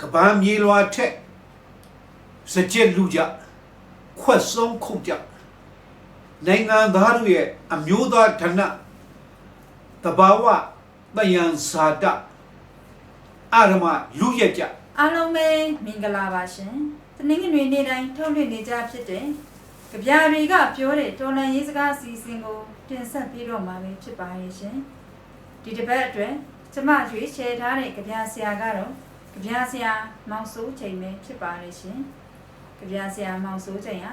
ကပန်းမြေလွာထက်စကြက်လူကြခွက်ဆုံးခုတ်ကြနိုင်ငံသားတို့ရဲ့အမျိုးသားဓနတဘာဝတယံဇာတအာရမလူရက်ကြအားလုံးပဲမင်္ဂလာပါရှင်။တနင်္ဂနွေနေ့တိုင်းထုတ်လွှင့်နေကြဖြစ်တဲ့ကြပြာတွေကပြောတဲ့တော်လန်ရေးစကားအစီအစဉ်ကိုတင်ဆက်ပြီးတော့မှာပဲဖြစ်ပါရဲ့ရှင်။ဒီတစ်ပတ်အတွက်ကျမရွေးချယ်ထားတဲ့ကြပြာဆရာကတော့ ကြပြာဆရာမောင်စိုးချိန်ပဲဖြစ်ပါရဲ့ရှင်။ကြပြာဆရာမောင်စိုးချိန်ဟာ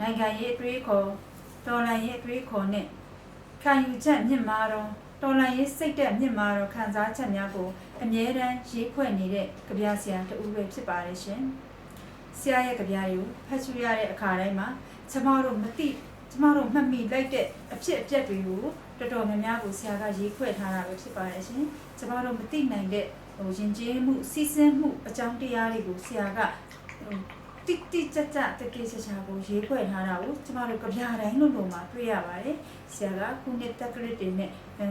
နိုင်ငံရေးအတွေးအခေါ်တော်လန်ရေးအတွေးအခေါ်နဲ့ခံယူချက်မြင့်မာတော့တော်လန်ရေးစိတ်သက်မြင့်မာတော့ခံစားချက်များကိုအမြဲတမ်းရေးဖွဲ့နေတဲ့ကြပြဆရာတူပဲဖြစ်ပါတယ်ရှင်။ဆရာရဲ့ကြပြတွေကိုဖတ်ရှုရတဲ့အခါတိုင်းမှာကျမတို့မသိကျမတို့မှတ်မိလိုက်တဲ့အဖြစ်အပျက်တွေကိုတော်တော်များများကိုဆရာကရေးဖွဲ့ထားတာပဲဖြစ်ပါတယ်ရှင်။ကျမတို့မသိနိုင်တဲ့ ဟိုရင်ကျေးမှုစီစဉ်မှုအကြောင်းတရားတွေကိုဆရာကဟိုတိတိကျကျတကယ်ချာချာကိုရေးဖွဲ့ထားတာကိုကျမတို့ကြပြတိုင်းလို့လို့မှတွေ့ရပါတယ်။ဆရာကခုနှစ်တက်ကလစ်တွေနဲ့ဟို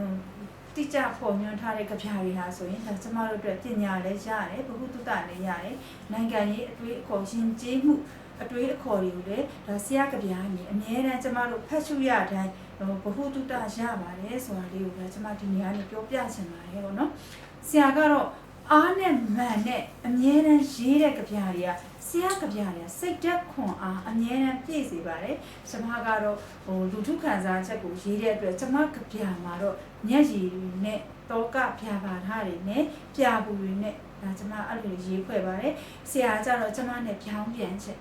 တိကျပေါ်ညွှန်းထားတဲ့ကြပြတွေဟာဆိုရင်ဒါကျမတို့အတွက်ပညာလည်းရတယ်ဘဟုတုတလည်းရတယ်နိုင်ငံရေးအတွေ့အခေါ်ရှင်ကျေးမှုအတွေ့အခေါ်တွေကိုလည်းဒါဆရာကြပြနေအများတန်းကျမတို့ဖတ်ရှုရတိုင်းဟိုဘဟုတုတရပါတယ်ဆိုတာလေးကိုလည်းကျမဒီနေရာနေပြောပြချင်ပါတယ်ပေါ့နော်ဆရာကတော့ အားနဲ့မှန်နဲ့အမြဲတမ်းရေးတဲ့ကြပြတွေကဆရာကြပြတွေကစိတ်သက်ခွန်အားအမြဲတမ်းပြည့်စေပါတယ်ကျမကတော့ဟိုလူထုခံစားချက်ကိုရေးတဲ့အတွက်ကျမကြပြမှာတော့မျက်ရည်တွေနဲ့တောကပြာပါထားတွေနဲ့ပြာပူတွေနဲ့ဒါကျမအဲ့လိုရေးဖွဲ့ပါတယ်ဆရာကကြတော့ကျမနဲ့ပြောင်းပြန်ချက်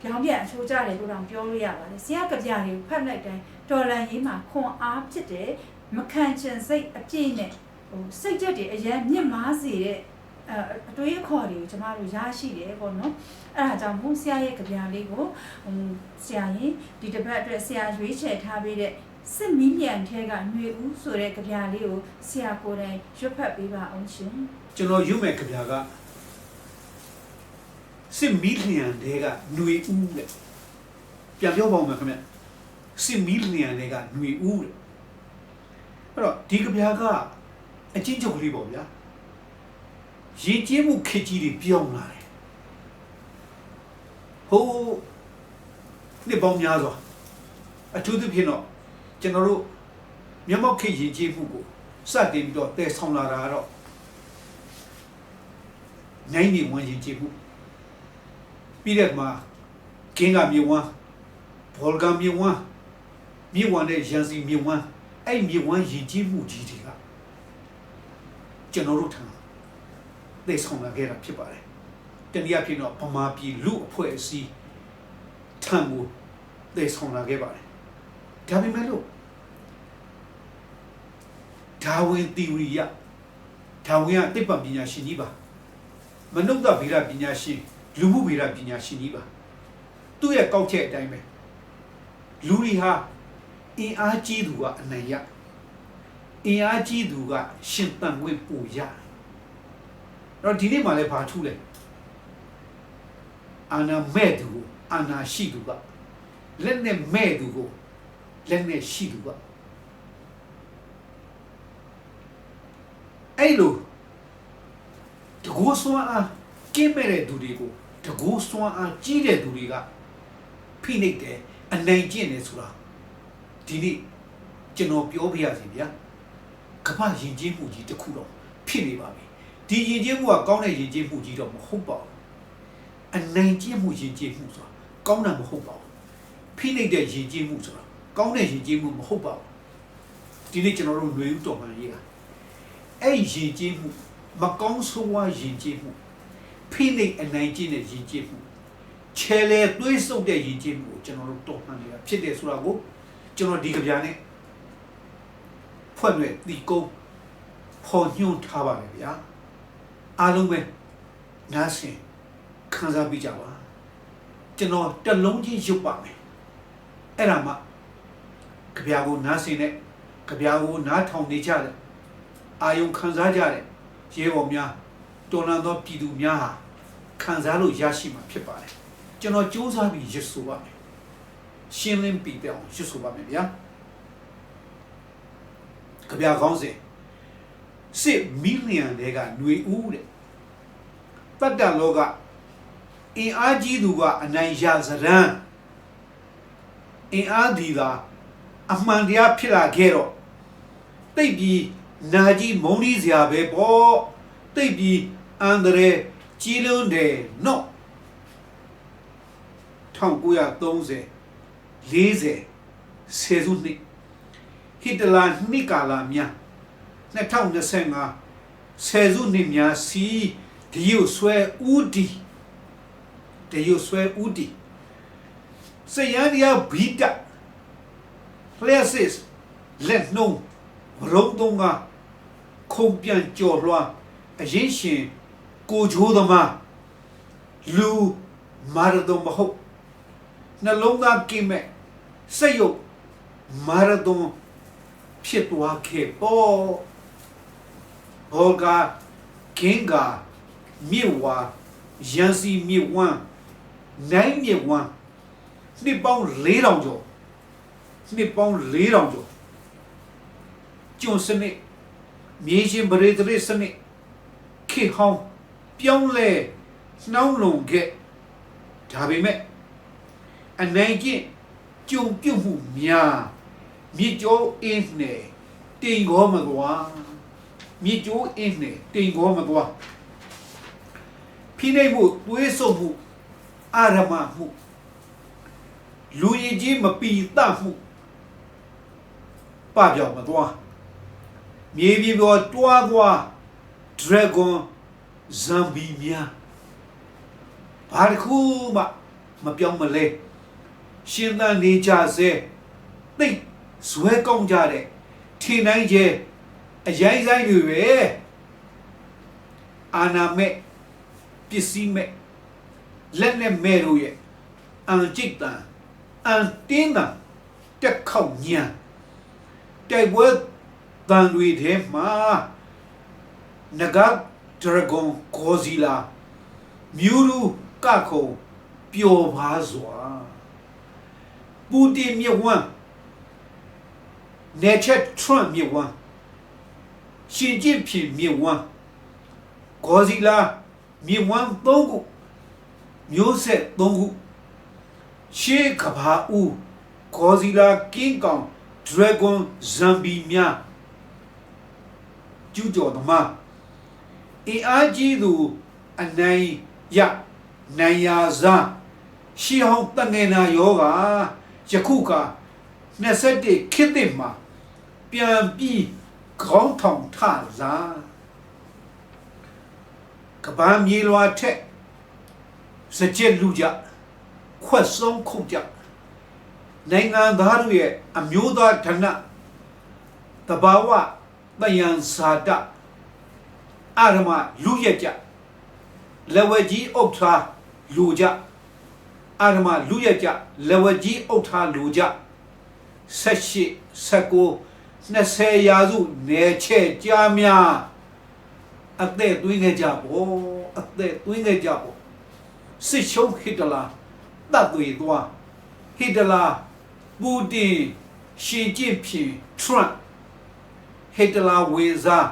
ပြောင်းပြန်အချိုးကြတယ်လို့တော့ပြောလို့ရပါတယ်ဆရာကပြာတွေကိုဖတ်လိုက်တိုင်းတော်လန်ရေးမှာခွန်အားဖြစ်တယ်မခံချင်စိတ်အပြည့်နဲ့ ဟိုစိတ်ချက်တွေအရင်မြင့်မားစေတဲ့အဲအတွေးအခေါ်တွေကိုကျမတို့ရရှိတယ်ပေါ့နော်အဲ့ဒါကြောင့်မို့ဆရာရဲ့ကြပြလေးကိုဟိုဆရာရင်ဒီတစ်ပတ်အတွက်ဆရာရွေးချယ်ထားပေးတဲ့ စစ်မီးမြန်ထဲကຫນွေဦးဆိုတဲ့ကြပြလေးကိုဆရာကိုယ်တိုင်ရွတ်ဖတ်ပေးပါအောင်ရှင် ကျွန်တော်ယူမဲ့ကြပြာကစစ်မီလီယံတွေကຫນွေဦးတဲ့ပြန်ပြောပါဦးမယ်ခင်ဗျစစ်မီလီယံတွေကຫນွေဦးတဲ့အဲ့တော့ဒီကြပြာက အချင်းချုပ်ကလေးပေါ့ဗျာရေကျင်းမှုခေတ်ကြီးတွေပြောင်းလာတယ်ဟိုးနှစ်ပေါင်းများစွာအထူးသဖြင့်တော့ကျွန်တော်တို့မျက်မှောက်ခေတ်ရေကျင်းမှုကိုစတင်ပြီးတော့တည်ဆောင်လာတာကတော့နိုင်နေဝင်ရင်ကြည့်မှုပြီးတဲ့မှာကင်းကမြေဝမ်းဘောလ်ကမြေဝမ်းမြေဝမ်းနဲ့ရန်စီမြေဝမ်းအဲ့မြေဝမ်းရင်ကြည့်မှုကြီးတွေက ကျွန်တော်တို့ထံသိဆောင်လာခဲ့တာဖြစ်ပါတယ်တနည်းအားဖြင့်တော့ဗမာပြည်လူအဖွဲ့အစည်းထံကိုသိဆောင်လာခဲ့ပါတယ်ဒါပေမဲ့လို့ဒါဝင်သီဝီယဒါဝင်ကတိပ္ပံပညာရှင်ကြီးပါမနုဿဗေဒပညာရှင်လူမှုဗေဒပညာရှင်ကြီးပါသူ့ရဲ့ကောက်ချက်အတိုင်းပဲလူတွေဟာအင်အားကြီးသူကအနိုင်ရ အင်အားကြီးသူကရှင်တန်ခွင့်ပူရအဲ့တော့ဒီနေ့မှလည်းဘာထူးလဲအာနာမဲ့သူကိုအာနာရှိသူကလက်နဲ့မဲ့သူကိုလက်နဲ့ရှိသူကအဲ့လိုတကူစွမ်းအားကင်းမဲ့တဲ့သူတွေကိုတကူစွမ်းအားကြီးတဲ့သူတွေကဖိနှိပ်တယ်အနိုင်ကျင့်တယ်ဆိုတာဒီနေ့ကျွန်တော်ပြောပြရစီဗျာ ကမ္ဘာယဉ်ကျေးမှုကြီးတစ်ခုတော့ဖြစ်နေပါပြီဒီယဉ်ကျေးမှုကကောင်းတဲ့ယဉ်ကျေးမှုကြီးတော့မဟုတ်ပါဘူးအနိုင်ကျင့်မှုယဉ်ကျေးမှုဆိုတာကောင်းတာမဟုတ်ပါဘူးဖိနှိပ်တဲ့ယဉ်ကျေးမှုဆိုတာကောင်းတဲ့ယဉ်ကျေးမှုမဟုတ်ပါဘူးဒီနေ့ကျွန်တော်တို့ຫນွေဥတော်မှန်ရေးတာအဲ့ယဉ်ကျေးမှုမကောင်းဆိုးဝါးယဉ်ကျေးမှုဖိနှိပ်အနိုင်ကျင့်တဲ့ယဉ်ကျေးမှုချဲလေတွေးဆုပ်တဲ့ယဉ်ကျေးမှုကိုကျွန်တော်တို့တော်မှန်နေတာဖြစ်တယ်ဆိုတာကိုကျွန်တော်ဒီကြပြာနဲ့ ဖွင့်ရဒီကုန်းဖော်ညွှန်းထားပါတယ်ဗျာအားလုံးပဲနားဆင်ခံစားပြီးကြပါကျွန်တော်တစ်လုံးချင်းရုပ်ပါမယ်အဲ့ဒါမှကြပြာကိုနားဆင်တဲ့ကြပြာကိုနားထောင်နေကြတယ်အာယုံခံစားကြတယ်ရဲဘော်များတော်လန်သောပြည်သူများဟာခံစားလို့ရရှိမှာဖြစ်ပါတယ်ကျွန်တော်စူးစမ်းပြီးရစ်ဆိုပါမယ်ရှင်းလင်းပြီးပြောင်းရစ်ဆိုပါမယ်ဗျာ ကြပြကောင်းစဉ်စစ်မီလီယံတွေကຫນွေဦးတဲ့တတ္တလောကအင်အားကြီးသူကအနိုင်ရစရန်အင်အားဒီသာအမှန်တရားဖြစ်လာခဲ့တော့တိတ်ပြီးနာကြီးမုံကြီးစရာပဲပေါ့တိတ်ပြီးအန္တရာယ်ကြီးလွန်းတယ်နော်1930 40ဆယ်စုနှစ် ဟစ်တလာနှစ်ကာလာများ2025ဆယ်စုနှစ်များစီဒီရုပ်ဆွဲဦးတီဒီရုပ်ဆွဲဦးတီစရန်ရဘီတာ places လက်နှုံးရုံတုံးကခုံပြန်ကြော်လွှားအရင်ရှင်ကိုချိုးသမားလူမာရဒုံမဟုတ်နှလုံးသားကိမဲ့စိတ်ယုတ်မာရဒုံ ဖြစ်သွားခဲ့ပေါ့ဘောကကင်္ကာမြေဝါရန်စီမြေဝမ်းနိုင်မြေဝမ်းနှစ်ပေါင်း4000ကျော်နှစ်ပေါင်း4000ကျော်ကျွန်းစနစ်မြေရှင်ပရိသရစ်စနစ်ခေတ်ဟောင်းပြောင်းလဲနှောင်းလွန်ခဲ့ဒါပေမဲ့အနိုင်ကျင့်ကြုံပြုတ်မှုများ မြေကျော်အင်းနဲ့တိမ်ခေါ်မသွားမြေကျော်အင်းနဲ့တိမ်ခေါ်မသွားဖိနှိပ်မှုသွေးဆုပ်မှုအာရမမှုလူရည်ကြီးမပီတတ်မှုပပြောင်မသွားမြေပြင်ပေါ်တွားသွား dragon zombie များဘာတစ်ခုမှမပြောင်းမလဲရှင်သန်နေကြစေသိပ် ဇွဲကောင်းကြတဲ့ထင်တိုင်းကျဲအရင်ဆိုင်တွေပဲအာနာမဲ့ပစ္စည်းမဲ့လက်နဲ့မဲ့တို့ရဲ့အန်จิตတန်အန်တင်းတန်တက်ခေါက်ညံတိုက်ပွဲတန်တွေထဲမှာနဂါဒရဂွန်ဂိုဇီလာမြူရူကခုံပျော်ပါစွာပူတင်မြဝ မ်းနေချက်ထရန့်မြဝမ်းရှင်ကျင့်ဖြစ်မြဝမ်းဂိုဇီလာမြဝမ်းသုံးခုမျိုးဆက်သုံးခုရှေးကဘာဦးဂိုဇီလာကင်းကောင်ဒရဂွန်ဇမ်ဘီများကျူးကျော်သမားအင်အားကြီးသူအနိုင်ရနိုင်ရာစားရှီဟောင်းတငယ်နာယောဂယခုက21ခေတ်သစ်မှာ ပြန်ပြီးခေါင်းထောင်ထလာကပန်းမြေလွာထက်စကြက်လူကြခွက်ဆုံးခုတ်ကြနိုင်ငံသားတို့ရဲ့အမျိုးသားဓနတဘာဝတယံဇာတအာရမလူရက်ကြလဝကြီးအုတ်ထားလူကြအာရမလူရက်ကြလဝကြီးအုတ်ထားလူကြ78 19 20ရာစုနယ်ချဲ့ကြားများအသက်သွင်းခဲ့ကြပေါ့အသက်သွင်းခဲ့ကြပေါ့စစ်ရှုံးဟစ်တလာတတ်သွေသွားဟစ်တလာပူတင်ရှင်ကျင့်ဖြင့်ထရန့်ဟစ်တလာဝေစား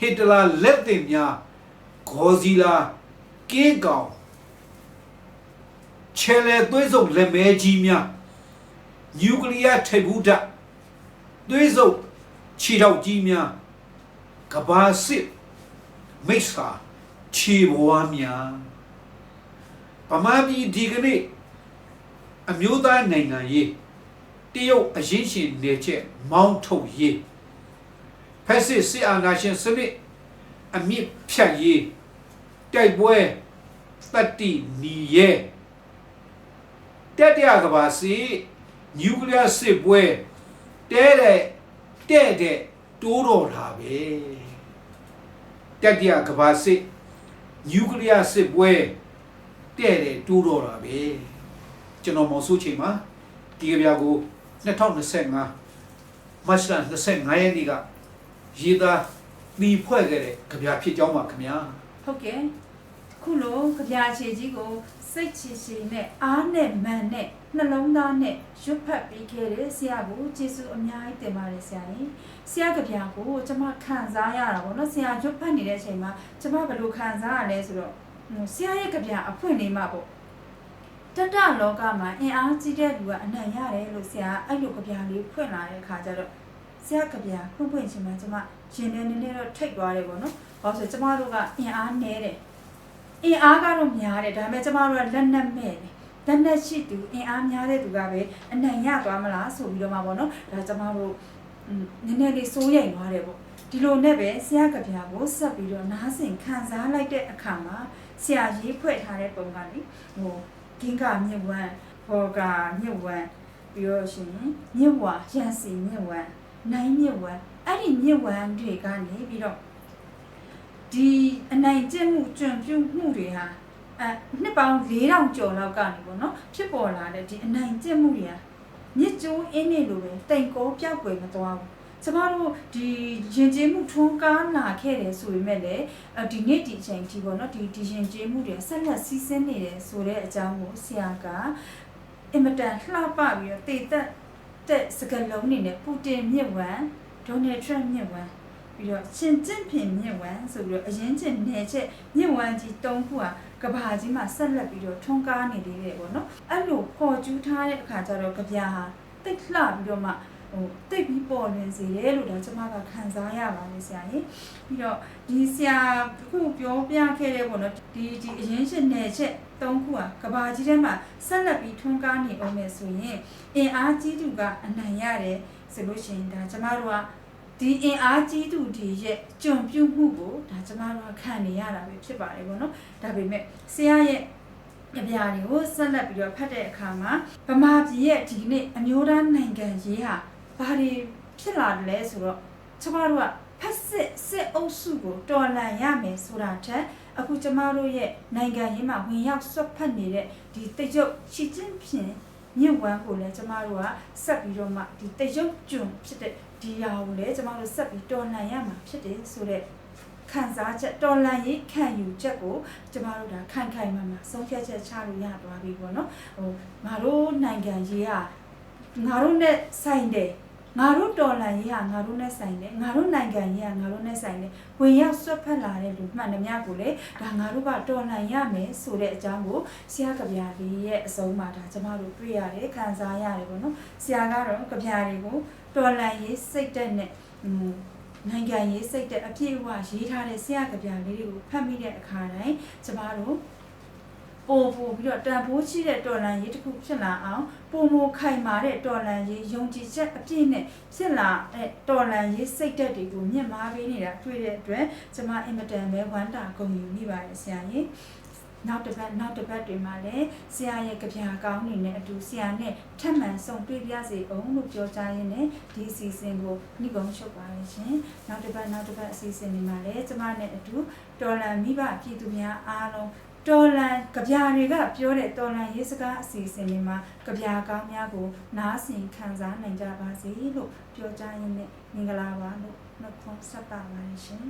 ဟစ်တလာလက်တင်များဂေါ်ဇီလာကင်းကောင်ချဲလေသွေးစုံလက်မဲကြီးများနျူကလ িয়ার ထိပ်ဘူးဓာတ် သွေးစုံခြေထောက်ကြီးများကဘာစစ်မိစ္ဆာခြေဘွားများပမာပြည်ဒီကနေ့အမျိုးသားနိုင်ငံရေးတရုတ်အရင်ရှင်နေချက်မောင်းထုတ်ရေးဖက်စစ်စစ်အာဏာရှင်စနစ်အမြင့်ဖြတ်ရေးတိုက်ပွဲတတိနီရဲ့တက်တရကဘာစီနျူကလ িয়ার စစ်ပွဲ တဲတဲ့တဲ့တဲ့တိုးတော်တာပဲတက်တရကဘာစစ်နျူကလ িয়ার စစ်ပွဲတဲ့တဲ့တိုးတော်တာပဲကျွန်တော်မောင်စုချိန်မှာဒီကဗျာကို2025မတ်လ25ရက်နေ့ကရေးသားပြီးဖွဲ့ခဲ့တဲ့ကြပြဖြစ်ကြောင်းပါခင်ဗျာဟုတ်ကဲ့ ခုလိုကြပြချေကြီးကိုစိတ်ချီချီနဲ့အားနဲ့မန်နဲ့နှလုံးသားနဲ့ရွတ်ဖတ်ပြီးခဲ့တဲ့ဆရာကိုကျေးဇူးအများကြီးတင်ပါတယ်ဆရာကြီးဆရာကြပြကိုကျွန်မခံစားရတာပေါ့နော်ဆရာရွတ်ဖတ်နေတဲ့အချိန်မှာကျွန်မဘယ်လိုခံစားရလဲဆိုတော့ဟိုဆရာရဲ့ကြပြအဖွင့်လေးမှာပေါ့တတလောကမှာအင်အားကြီးတဲ့လူကအနိုင်ရတယ်လို့ဆရာအဲ့လိုကြပြလေးဖွင့်လာတဲ့အခါကျတော့ဆရာကြပြဖွင့်ဖွင့်ချင်းမှကျွန်မရင်ထဲနည်းနည်းတော့ထိတ်သွားတယ်ပေါ့နော်။ဘာလို့ဆိုကျွန်မတို့ကအင်အားနည်းတယ်။ အင်အားကတော့များတယ်ဒါပေမဲ့ကျွန်မတို့ကလက်နက်မဲ့တယ်။လက်နက်ရှိသူအင်အားများတဲ့သူကပဲအနိုင်ရသွားမလားဆိုပြီးတော့မှပေါ့နော်။ဒါကျွန်မတို့อืมနည်းနည်းလေးစိုးရိမ်သွားတယ်ပေါ့။ဒီလိုနဲ့ပဲဆရာကြပြကိုဆက်ပြီးတော့နားဆင်ခံစားလိုက်တဲ့အခါမှာဆရာရေးဖွဲ့ထားတဲ့ပုံကလေဟိုဂင်္ဂမြင့်ဝမ်းဘောကမြင့်ဝမ်းပြီးတော့ရှင်မြင့်ဝါရန်စီမြင့်ဝမ်းနိုင်မြင့်ဝမ်းအဲ့ဒီမြင့်ဝမ်းတွေကနေပြီးတော့ ဒီအနိုင်ကျင့်မှုကျွံပြုမှုတွေဟာအဲနှစ်ပေါင်း4000ကျော်လောက်ကနေပေါ့နော်ဖြစ်ပေါ်လာတဲ့ဒီအနိုင်ကျင့်မှုတွေဟာမြစ်ကျိုးအင်းနေလိုပဲတိမ်ကောပြောက်ွယ်မသွားဘူးကျမတို့ဒီရင်ကျေးမှုထွန်းကားလာခဲ့တယ်ဆိုပေမဲ့လည်းအဒီနေ့ဒီအချိန်ဒီပေါ့နော်ဒီဒီရင်ကျေးမှုတွေဆက်လက်စီးဆင်းနေတယ်ဆိုတဲ့အကြောင်းကိုဆရာကအင်မတန်လှပပြီးတော့တည်သက်တဲ့စကလုံးနေနဲ့ပူတင်မြင့်ဝမ်းဒေါ်နယ်ထရန့်မြင့်ဝမ်း ပြီးတော့ရှင်ကျင့်ဖင်မြင့်ဝမ်းဆိုပြီးတော့အရင်ကျင့်နယ်ချက်မြင့်ဝမ်းကြီး၃ခုဟာကဘာကြီးမှာဆက်လက်ပြီးတော့ထွန်းကားနေသေးတယ်ပေါ့နော်အဲ့လိုပေါ်ကျူးထားတဲ့အခါကျတော့ကြပြာဟာတိတ်လှပြီးတော့မှဟိုတိတ်ပြီးပေါ်လွင်စေတယ်လို့တော့ကျွန်မကခံစားရပါတယ်ဆရာကြီးပြီးတော့ဒီဆရာခုပြောပြခဲ့တဲ့ပေါ့နော်ဒီဒီအရင်ရှင်နယ်ချက်၃ခုอ่ะကဘာကြီးထဲမှာဆက်လက်ပြီးထွန်းကားနေအောင်မယ်ဆိုရင်အင်အားကြီးသူကအနိုင်ရတယ်ဆိုလို့ရှိရင်ဒါကျွန်မတို့က ဒီအင်အားကြီးသူဒီရဲ့ကြုံပြုမှုကိုဒါကျွန်မတို့ကခံနေရတာပဲဖြစ်ပါတယ်ပေါ့နော်ဒါပေမဲ့ဆရာရဲ့ကြပြာတွေကိုဆက်လက်ပြီးတော့ဖတ်တဲ့အခါမှာဗမာပြည်ရဲ့ဒီနေ့အမျိုးသားနိုင်ငံရေးဟာဘာတွေဖြစ်လာတယ်လဲဆိုတော့ကျမတို့ကဖက်စစ်စစ်အုပ်စုကိုတော်လှန်ရမယ်ဆိုတာထက်အခုကျမတို့ရဲ့နိုင်ငံရေးမှာဝင်ရောက်ဆွတ်ဖက်နေတဲ့ဒီတရုတ်ရှီကျင်းဖြင်မြင့်ဝမ်းကိုလည်းကျမတို့ကဆက်ပြီးတော့မှဒီတရုတ်ကျွန်းဖြစ်တဲ့ ဒီဟာကိုလည်းကျမတို့ဆက်ပြီးတော်လှန်ရမှာဖြစ်တယ်ဆိုတော့ခံစားချက်တော်လန်ရေးခံယူချက်ကိုကျမတို့ဒါခိုင်ခိုင်မာမာဆုံးဖြတ်ချက်ချလို့ရသွားပြီပေါ့နော်ဟိုငါတို့နိုင်ငံရေးကငါတို့နဲ့ဆိုင်တယ် ငါတို့တော်လန်ရေးကငါတို့နဲ့ဆိုင်တယ်ငါတို့နိုင်ငံရေးကငါတို့နဲ့ဆိုင်တယ်ဝင်ရောက်ဆွတ်ဖက်လာတဲ့လူမှန်သမျှကိုလေဒါငါတို့ကတော်လန်ရမယ်ဆိုတဲ့အကြောင်းကိုဆရာကဗျာလေးရဲ့အဆုံးမှာဒါကျမတို့တွေ့ရတယ်ခံစားရတယ်ပေါ့နော်ဆရာကတော့ကဗျာတွေကိုတော်လန်ရေးစိတ်တက်နဲ့ဟိုနိုင်ငံရေးစိတ်တဲ့အပြည့်အဝရေးထားတဲ့ဆရာကဗျာလေးတွေကိုဖတ်မိတဲ့အခါတိုင်းကျမတို့ ပို့ပို့ပြီးတော့တန်ဖိုးရှိတဲ့တော်လန်ရေးတစ်ခုဖြစ်လာအောင်ပုံမခိုင်မာတဲ့တော်လန်ရေးယုံကြည်ချက်အပြည့်နဲ့ဖြစ်လာတဲ့တော်လန်ရေးစိတ်တက်တွေကိုမြင့်မားပေးနေတာတွေ့တဲ့အတွက်ကျမအင်မတန်ပဲဝမ်းတာဂုဏ်ယူမိပါတယ်ဆရာကြီးနောက်တစ်ပတ်နောက်တစ်ပတ်တွေမှာလည်းဆရာရဲ့ကြပြာကောင်းနေတဲ့အတူဆရာနဲ့ထပ်မံဆုံတွေ့ပြစေအောင်လို့ပြောကြားရင်းနဲ့ဒီအစီအစဉ်ကိုနှိကုံးချုပ်ပါရရှင်နောက်တစ်ပတ်နောက်တစ်ပတ်အစီအစဉ်တွေမှာလည်းကျမနဲ့အတူတော်လန်မိဘပြည်သူများအားလုံး တော်လန်ကြပြာတွေကပြောတဲ့တော်လန်ရေးစကားအစီအစဉ်တွေမှာကြပြာကောင်းများကိုနားဆင်ခံစားနိုင်ကြပါစေလို့ပြောကြားရင်းနဲ့မင်္ဂလာပါလို့နှုတ်ခွန်းဆက်ပါပါရှင်